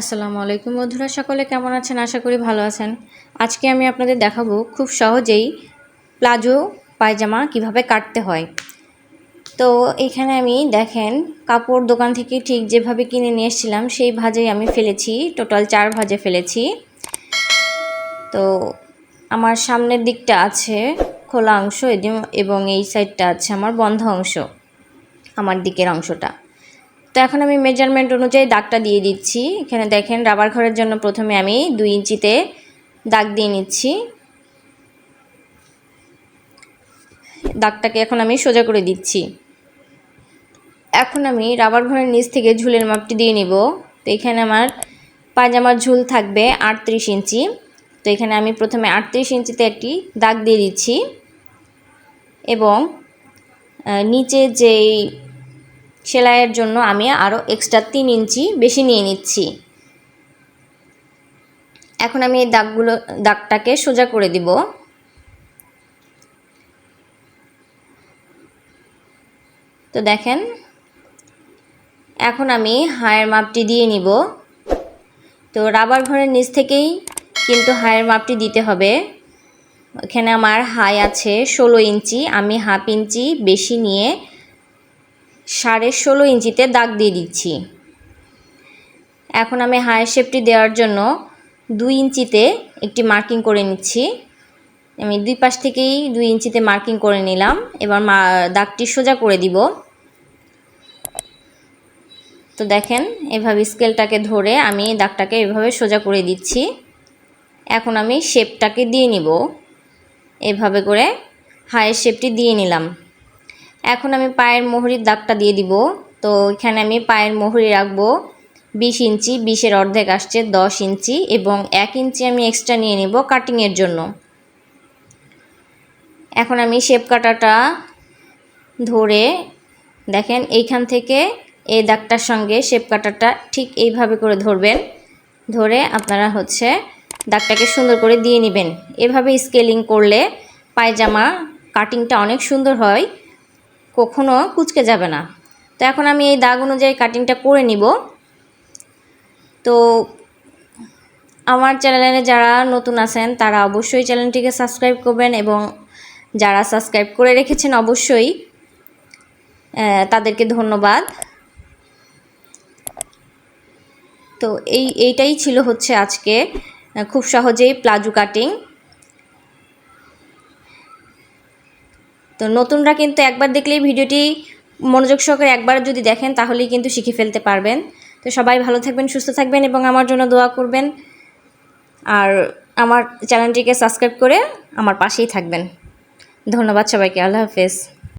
আসসালামু আলাইকুম বন্ধুরা, সকলে কেমন আছেন? আশা করি ভালো আছেন। আজকে আমি আপনাদের দেখাবো খুব সহজেই প্লাজো পায়জামা কীভাবে কাটতে হয়। তো এখানে আমি দেখেন, কাপড় দোকান থেকে ঠিক যেভাবে কিনে নিয়ে এসেছিলাম, সেই ভাজেই আমি ফেলেছি, টোটাল চার ভাজে ফেলেছি। তো আমার সামনের দিকটা আছে খোলা অংশ, এবং এই সাইডটা আছে আমার বন্ধ অংশ, আমার দিকের অংশটা। তো এখন আমি মেজারমেন্ট অনুযায়ী দাগটা দিয়ে দিচ্ছি। এখানে দেখেন রাবার ঘরের জন্য প্রথমে আমি দুই ইঞ্চিতে দাগ দিয়ে নিচ্ছি। দাগটাকে এখন আমি সোজা করে দিচ্ছি। এখন আমি রাবার ঘরের নিচ থেকে ঝুলের মাপটি দিয়ে নিব। তো এখানে আমার পায়জামার ঝুল থাকবে আটত্রিশ ইঞ্চি। তো এখানে আমি প্রথমে আটত্রিশ ইঞ্চিতে একটি দাগ দিয়ে দিচ্ছি। এবং নিচে যেই সেলাইয়ের জন্য আমি আরও এক্সট্রা তিন ইঞ্চি বেশি নিয়ে নিচ্ছি। এখন আমি এই দাগগুলো, দাগটাকে সোজা করে দিব। তো দেখেন, এখন আমি হায়ের মাপটি দিয়ে নিব। তো রাবার ঘরের নিচ থেকেই কিন্তু হায়ের মাপটি দিতে হবে। এখানে আমার হাই আছে ষোলো ইঞ্চি, আমি হাফ ইঞ্চি বেশি নিয়ে সাড়ে ষোলো ইঞ্চিতে দাগ দিয়ে দিচ্ছি। এখন আমি হায়ার শেপটি দেওয়ার জন্য দুই ইঞ্চিতে একটি মার্কিং করে নিচ্ছি। আমি দুই পাশ থেকেই দুই ইঞ্চিতে মার্কিং করে নিলাম। এবার দাগটি সোজা করে দিব। তো দেখেন, এভাবে স্কেলটাকে ধরে আমি দাগটাকে এভাবে সোজা করে দিচ্ছি। এখন আমি শেপটাকে দিয়ে নিব। এভাবে করে হায়ের শেপটি দিয়ে নিলাম। এখন আমি পায়ের মোহরির দাগটা দিয়ে দিব। তো এখানে আমি পায়ের মোহরি রাখব। বিশ ইঞ্চি, বিশের অর্ধেক আসছে দশ ইঞ্চি এবং এক ইঞ্চি আমি এক্সট্রা নিয়ে নেব কাটিংয়ের জন্য। এখন আমি শেপ কাটাটা ধরে দেখেন এইখান থেকে এই দাগটার সঙ্গে শেপ কাটাটা ঠিক এইভাবে করে ধরবেন। ধরে আপনারা হচ্ছে দাগটাকে সুন্দর করে দিয়ে নেবেন। এভাবে স্কেলিং করলে পায়জামা কাটিংটা অনেক সুন্দর হয়। কখনো কুচকে যাবে না। তো এখন আমি এই দাগ অনুযায়ী কাটিংটা করে নিব। তো আমার চ্যানেলে যারা নতুন আছেন, তারা অবশ্যই চ্যানেলটিকে সাবস্ক্রাইব করবেন এবং যারা সাবস্ক্রাইব করে রেখেছেন অবশ্যই তাদেরকে ধন্যবাদ। তো এই, এইটাই ছিল হচ্ছে আজকে খুব সহজেই প্লাজো কাটিং তো নতুনরা কিন্তু একবার দেখলেই ভিডিওটি মনোযোগ সহকারে একবার যদি দেখেন, তাহলেই কিন্তু শিখে ফেলতে পারবেন। তো সবাই ভালো থাকবেন, সুস্থ থাকবেন এবং আমার জন্য দোয়া করবেন। আর আমার চ্যানেলটিকে সাবস্ক্রাইব করে আমার পাশেই থাকবেন। ধন্যবাদ সবাইকে, আল্লাহ হাফেজ।